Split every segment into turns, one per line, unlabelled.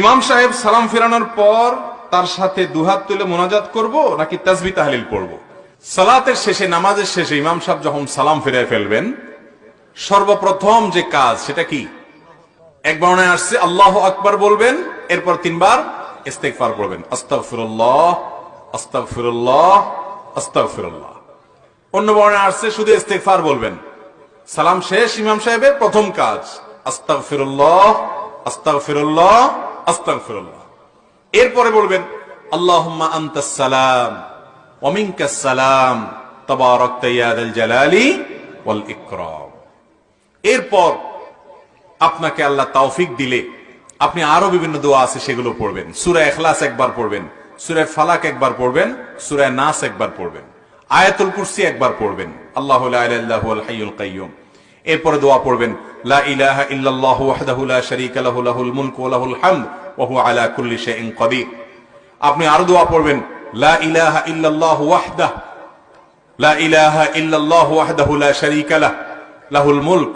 ইমাম সাহেব সালাম ফেরানোর পর তার সাথে দুহাত তুলে মোনাজাত করব নাকি তাজবি তাহলিল পড়ব? সালাতের শেষে, নামাজের শেষে ইমাম সাহেব যখন সালাম ফিরে ফেলবেন, সর্বপ্রথম যে কাজ সেটা কি? এক বর্ণায় আসছে, আল্লাহ আকবার বলবেন, এরপর তিনবার ইস্তেগফার পড়বেন। আস্তাগফিরুল্লাহ আস্তাগফিরুল্লাহ আস্তাগফিরুল্লাহ। অন্য বর্ণায় আসছে, শুধু ইস্তেগফার বলবেন। সালাম শেষ ইমাম সাহেবের প্রথম কাজ, আস্তাগফিরুল্লাহ আস্তাগফিরুল্লাহ আস্তাগফিরুল্লাহ। এরপরে বলবেন, আল্লাহুম্মা আনতাস সালাম ওয়া মিনকাস সালাম, তাবারাকতা ইয়া যাল জালালি ওয়াল ইকরাম। এরপর আপনাকে আল্লাহ তৌফিক দিলে, আপনি আরও বিভিন্ন দোয়া আছে সেগুলো পড়বেন। সূরা ইখলাস একবার পড়বেন, সূরা ফালাক একবার পড়বেন, সূরা নাস একবার পড়বেন, আয়াতুল কুরসি একবার পড়বেন। আল্লাহু হুয়াল হাইয়ুল কাইয়্যুম এরপরে দোয়া পড়বেন, লা ইলাহা ইল্লাল্লাহু ওয়াহদাহু লা শারীকা লাহু, লাহুল মুলকু আপনি আরও দোয়া পড়বেন, লা ইলাহা ইল্লাল্লাহু ওয়াহদাহু, লা ইলাহা ইল্লাল্লাহু ওয়াহদাহু লা শারীকা মুলক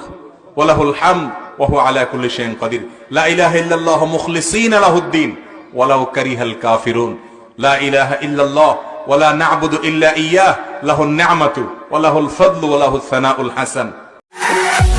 ওয়া লাহুল হামদ ওয়া হুয়া আলা কুল্লি শাইইন কাদির লা ইলাহা ইল্লাল্লাহু মুখলিসিনা লাহুদ্দিন ওয়ালাউ কারিহাল কাফিরুন। লা ইলাহা ইল্লাল্লাহ ولا نعبد إلا إياه له النعمة وله الفضل وله Yeah.